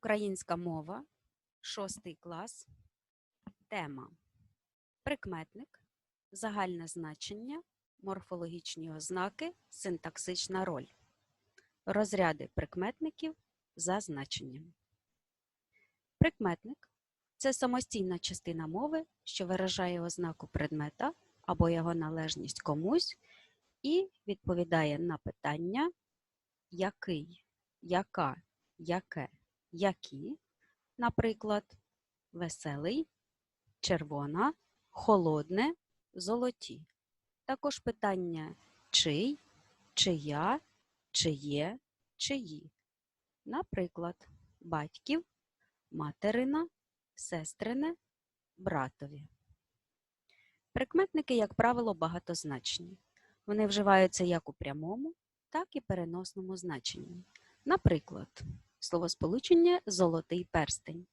Українська мова, шостий клас. Тема Прикметник, загальне значення, морфологічні ознаки, синтаксична роль. Розряди прикметників за значенням. Прикметник це самостійна частина мови, що виражає ознаку предмета або його належність комусь і відповідає на питання який, яка, яке, які, наприклад, веселий, червона, холодне, золоті. Також питання чий, чия, чиє, чиї. Наприклад, батьків, материна, сестрине, братові. Прикметники, як правило, багатозначні. Вони вживаються як у прямому, так і переносному значенні. Наприклад, словосполучення золотий перстень.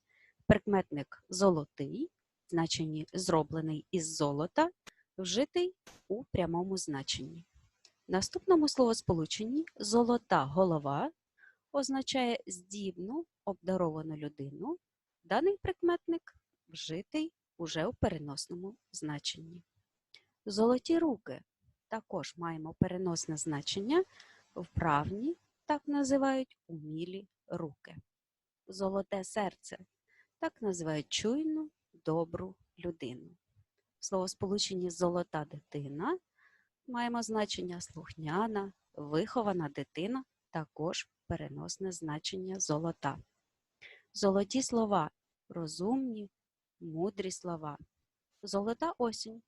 Прикметник золотий, значенні зроблений із золота, вжитий у прямому значенні. Наступному словосполученні золота голова означає здібну, обдаровану людину. Даний прикметник вжитий уже у переносному значенні. Золоті руки також маємо переносне значення, вправні, так називають умілі руки. Золоте серце так називають чуйну, добру людину. В словосполученні золота дитина маємо значення слухняна, вихована дитина, також переносне значення золота. Золоті слова розумні, мудрі слова. Золота осінь.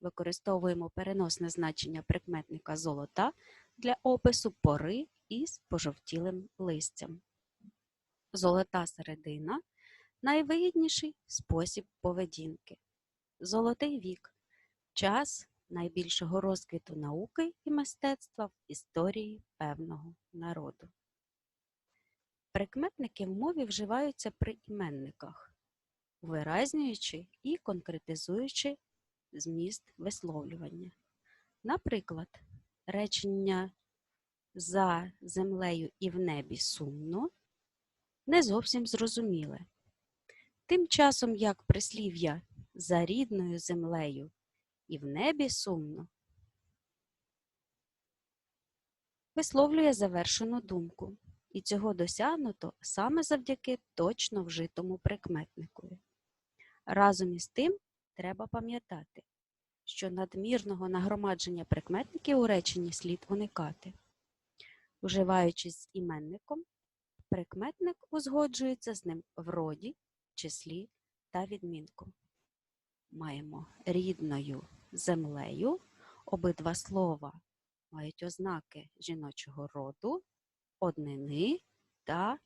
Використовуємо переносне значення прикметника золота для опису пори із пожовтілим листям. Золота середина найвигідніший спосіб поведінки. Золотий вік час найбільшого розквіту науки і мистецтва в історії певного народу. Прикметники в мові вживаються при іменниках, виразнюючи і конкретизуючи зміст висловлювання. Наприклад, речення за землею і в небі сумно не зовсім зрозуміле. Тим часом, як прислів'я за рідною землею і в небі сумно, висловлює завершену думку, і цього досягнуто саме завдяки точно вжитому прикметникові. Разом із тим треба пам'ятати, що надмірного нагромадження прикметників у реченні слід уникати. Вживаючись з іменником, прикметник узгоджується з ним в роді, числі та відмінку. Маємо рідною землею, обидва слова мають ознаки жіночого роду, однини та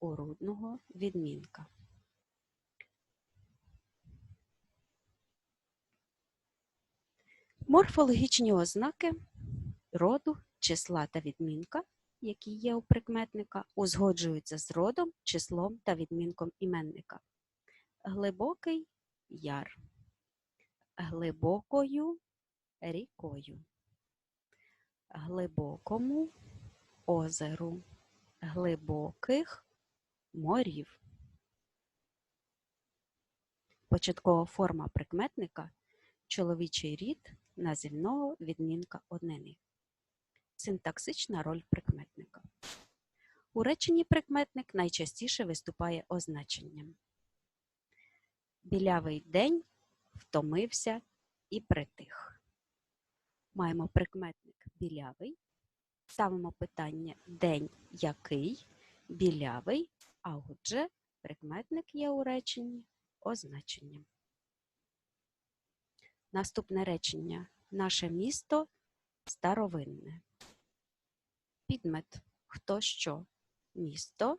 урудного відмінка. Морфологічні ознаки роду, числа та відмінка, які є у прикметника, узгоджуються з родом, числом та відмінком іменника. Глибокий яр, глибокою рікою, глибокому озеру, глибоких морів. Початкова форма прикметника чоловічий рід називного відмінка однини. Синтаксична роль прикметника. У реченні прикметник найчастіше виступає означенням. Білявий день втомився і притих. Маємо прикметник білявий. Ставимо питання день який, білявий, а отже, прикметник є у реченні означенням. Наступне речення. Наше місто старовинне. Підмет. Хто що? Місто.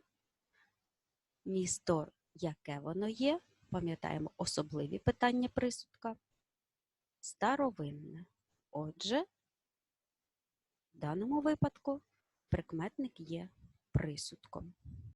Місто, яке воно є. Пам'ятаємо особливі питання присудка. Старовинне. Отже, в даному випадку прикметник є присудком.